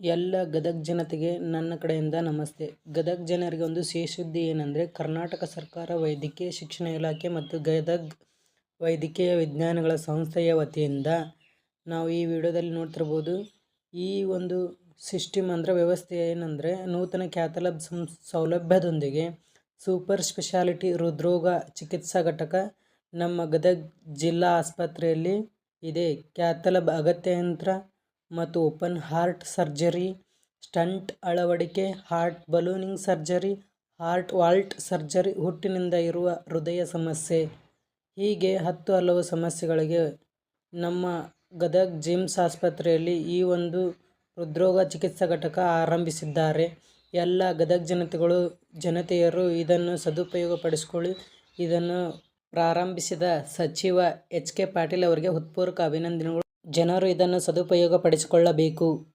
ಎಲ್ಲ ಗದಗ ಜನತೆಗೆ ನನ್ನ ಕಡೆಯಿಂದ ನಮಸ್ತೆ. ಗದಗ ಜನರಿಗೆ ಒಂದು ಸುದ್ದಿ ಏನಂದರೆ, ಕರ್ನಾಟಕ ಸರ್ಕಾರ ವೈದ್ಯಕೀಯ ಶಿಕ್ಷಣ ಇಲಾಖೆ ಮತ್ತು ಗದಗ ವೈದ್ಯಕೀಯ ವಿಜ್ಞಾನಗಳ ಸಂಸ್ಥೆಯ ವತಿಯಿಂದ ನಾವು ಈ ವಿಡಿಯೋದಲ್ಲಿ ನೋಡ್ತಿರ್ಬೋದು, ಈ ಒಂದು ಸಿಸ್ಟಮ್ ಅಂದರೆ ವ್ಯವಸ್ಥೆ ಏನಂದರೆ, ನೂತನ ಕ್ಯಾಥಲಬ್ ಸಂ, ಸೌಲಭ್ಯದೊಂದಿಗೆ ಸೂಪರ್ ಸ್ಪೆಷಾಲಿಟಿ ಹೃದ್ರೋಗ ಚಿಕಿತ್ಸಾ ಘಟಕ ನಮ್ಮ ಗದಗ ಜಿಲ್ಲಾ ಆಸ್ಪತ್ರೆಯಲ್ಲಿ ಇದೆ. ಕ್ಯಾಥಲಬ್ ಅಗತ್ಯ ಯಂತ್ರ ಮತ್ತು ಓಪನ್ ಹಾರ್ಟ್ ಸರ್ಜರಿ, ಸ್ಟಂಟ್ ಅಳವಡಿಕೆ, heart ballooning surgery, heart valve surgery ಹುಟ್ಟಿನಿಂದ ಇರುವ ಹೃದಯ ಸಮಸ್ಯೆ. ಹೀಗೆ ಹತ್ತು ಹಲವು ಸಮಸ್ಯೆಗಳಿಗೆ ನಮ್ಮ ಗದಗ್ ಜಿಮ್ಸ್ ಆಸ್ಪತ್ರೆಯಲ್ಲಿ ಈ ಒಂದು ಹೃದ್ರೋಗ ಚಿಕಿತ್ಸಾ ಘಟಕ ಆರಂಭಿಸಿದ್ದಾರೆ. ಎಲ್ಲ ಗದಗ ಜನತೆಗಳು, ಜನತೆಯರು ಇದನ್ನು ಸದುಪಯೋಗಪಡಿಸಿಕೊಳ್ಳಿ. ಇದನ್ನು ಪ್ರಾರಂಭಿಸಿದ ಸಚಿವ ಎಚ್ ಕೆ ಪಾಟೀಲ್ ಅವರಿಗೆ ಹೃತ್ಪೂರ್ವಕ ಅಭಿನಂದನೆಗಳು. ಜನರು ಇದನ್ನು ಸದುಪಯೋಗಪಡಿಸಿಕೊಳ್ಳಬೇಕು.